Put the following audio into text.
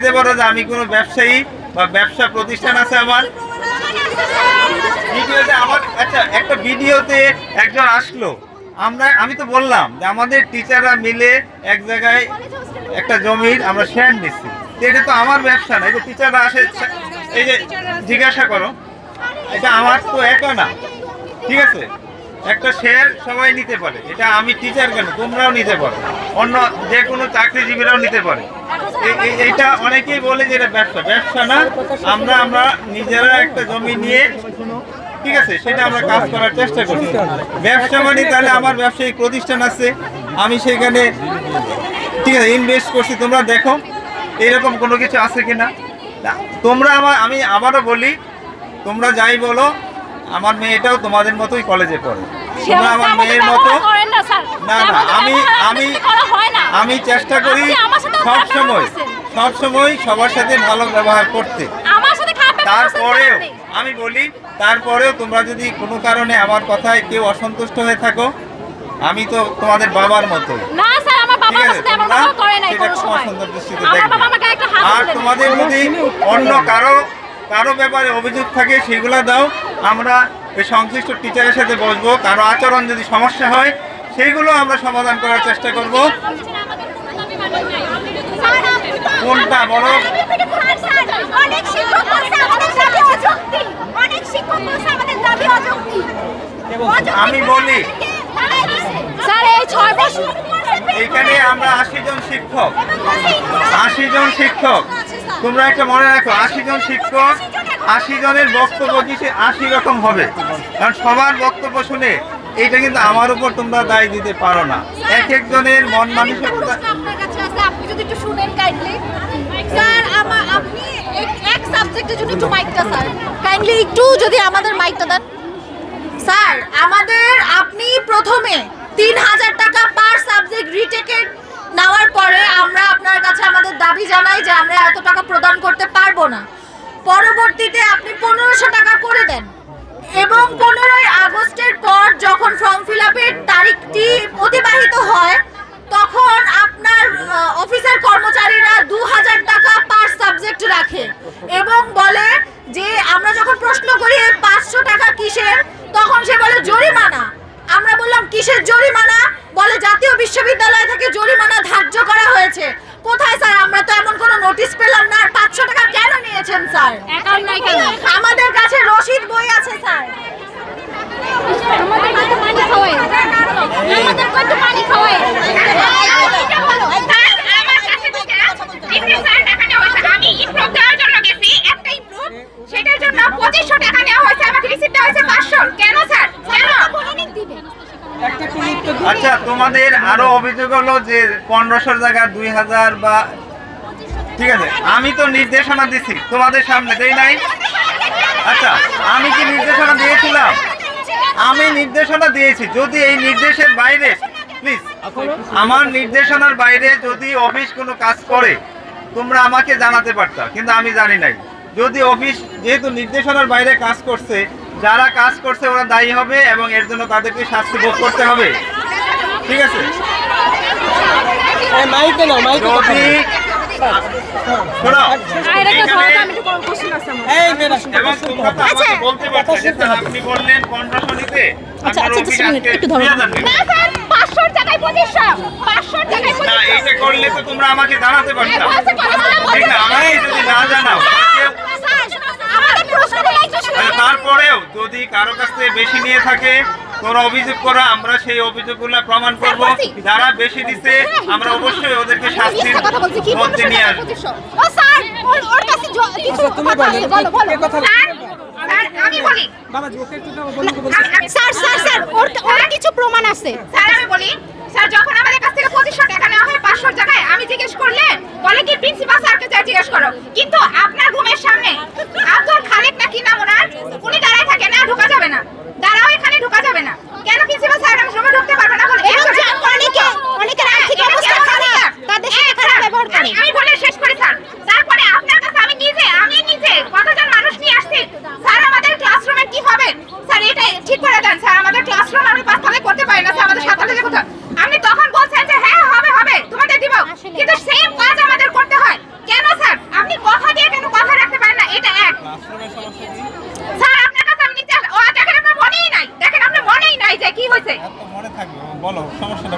যে আমি কোনো ব্যবসায়ী বা ব্যবসা প্রতিষ্ঠান আছে আমার? আচ্ছা একটা ভিডিওতে একজন আসলো। আমরা আমি তো বললাম যে আমাদের টিচাররা মিলে এক জায়গায় একটা জমির আমরা শেয়ার নিচ্ছি। এটা তো আমার ব্যবসা না, এই যে টিচাররা আসে, এই যে জিজ্ঞাসা করো। এটা আমার তো একা না। ঠিক আছে? একটা শেয়ার সবাই নিতে পারে। এটা আমি টিচার কেন? তোমরাও নিতে পারো। অন্য যে কোনো চাকরিজীবীরাও নিতে পারে। এটা অনেকেই বলে যে এটা ব্যবসা। ব্যবসা না আমরা আমরা নিজেরা একটা জমি নিয়ে ঠিক আছে সেটা আমরা কাজ করার চেষ্টা করি। ব্যবসা মানে তাহলে আমার ব্যবসায়িক প্রতিষ্ঠান আছে আমি সেখানে ঠিক আছে ইনভেস্ট করছি। তোমরা দেখো এরকম কোনো কিছু আছে কি না, তোমরা আমার আমি আবারও বলি তোমরা যাই বলো আমার মেয়েটাও তোমাদের মতোই কলেজে পড়ে। তোমরা আমার মেয়ের মতো না না আমি আমি আমি চেষ্টা করি সব সময় সব সময় সবার সাথে ভালো ব্যবহার করতে। তারপরেও আমি বলি তারপরেও তোমরা যদি কোনো কারণে আমার কথায় কেউ অসন্তুষ্ট হয়ে থাকো আমি তো তোমাদের বাবার মতো না স্যার আমার বাবা ঠিক আমার আছে সাথে এমন তোমরা কথা করে নাই কোনো সময়। আমার বাবা আমাকে একটা হাত আর তোমাদের যদি অন্য কারও কারও ব্যাপারে অভিযোগ থাকে সেগুলো দাও। আমরা এই সংশ্লিষ্ট টিচারের সাথে বসবো। কারও আচরণ যদি সমস্যা হয় সেইগুলো আমরা সমাধান করার চেষ্টা করব। কোনটা বলো? আমি শিক্ষক ছয় বছর এখানে আমরা আশি জন শিক্ষক। আশি জন শিক্ষক। তোমরা একটা মনে রাখো আশি জন শিক্ষক আশি জনের বক্তব্য কিছু আশি রকম হবে? কারণ সবার বক্তব্য শুনে এইটা কিন্তু আমার উপর তোমরা দায় দিতে পারো না। এক একজনের মন মানসিকতা আপনি যদি একটু শুনেন কাইন্ডলি স্যার আমার আপনি এক- এক সাবজেক্টের জন্য একটু মাইকটা স্যার। কাইন্ডলি একটু যদি আমাদের মাইকটা দেন। স্যার আমাদের আপনি প্রথমে তিন হাজার টাকা পার সাবজেক্ট রিটেকের নেওয়ার পরে আমরা আপনার কাছে আমাদের দাবি জানাই যে আমরা এত টাকা প্রদান করতে পারব না। পরবর্তীতে আপনি পনেরোশো টাকা করে দেন এবং পনেরোই আগস্টের পর যখন ফর্ম ফিল আপের তারিখটি অতিবাহিত হয়, তখন আপনার অফিসের কর্মচারীরা দু হাজার টাকা পার সাবজেক্ট রাখে এবং বলে যে আমরা যখন প্রশ্ন করি পাঁচশো টাকা কিসের, তখন সে বলে জরিমানা। আমরা বললাম কিসের জরিমানা? বলে জাতীয় বিশ্ববিদ্যালয় থেকে জরিমানা ধার্য করা হয়েছে। কোথায় স্যার? আমরা তো এমন কোনো নোটিশ পেলাম না। আর পাঁচশো টাকা কেন নিয়েছেন স্যার? আমাদের কাছে রসিদ বই আছে স্যার। আমাদের কত পানি খাওয়ায় আমাদের কত পানি খাওয়াই আমার কাছে থেকে তিরিশ হাজার টাকা নেওয়া হয়েছে। আমি improve দেওয়ার জন্য গেছি, একটা improve, সেটার জন্য 2500 টাকা নেওয়া হয়েছে, আমাকে receipt দেওয়া হয়েছে 500 কেন স্যার? কেন? আচ্ছা তোমাদের আরও অভিযোগ হলো যে পনেরোশোর জায়গায় দুই হাজার বা ঠিক আছে, আমি তো নির্দেশনা দিছি, তোমাদের সামনে দেই নাই? আচ্ছা আমি কি নির্দেশনা দিয়েছিলাম? আমি নির্দেশনা দিয়েছি, যদি এই নির্দেশের বাইরে প্লিজ আমার নির্দেশনার বাইরে যদি অফিস কোনো কাজ করে, তোমরা আমাকে জানাতে পারতা, কিন্তু আমি জানি নাই। যদি অফিস যেহেতু নির্দেশনার বাইরে কাজ করছে, যারা কাজ করছে ওরা দায়ী হবে এবং এর জন্য তাদেরকে শাস্তি ভোগ করতে হবে। ঠিক আছে। মাইকে নাও মাইকে পারছ আপনি বললেন পনেরোশো নিতে আজকে দুই হাজার নেবে। না স্যার, 500 টাকায় 2500 500 টাকায় না এইটা করলে তো তোমরা আমাকে জানাতে পারতা। বলছে, ঠিক না আমাকে যদি না জানাও একটু তারপরেও যদি কারও কাছ থেকে বেশি নিয়ে থাকে তোমরা অভিযোগ করা আমরা সেই অভিযোগগুলো প্রমাণ করব। যারা বেশি দিচ্ছে আমরা অবশ্যই ওদেরকে শাস্তির মধ্যে 1500 নিয়ে আসব। 2500? স্যার স্যার, ওর ওর কাছে কিছু আচ্ছা, মনেই নাই। দেখেন আপনার মনেই নাই যে কি হয়েছে। মনে থাকবে বলো সমস্যাটা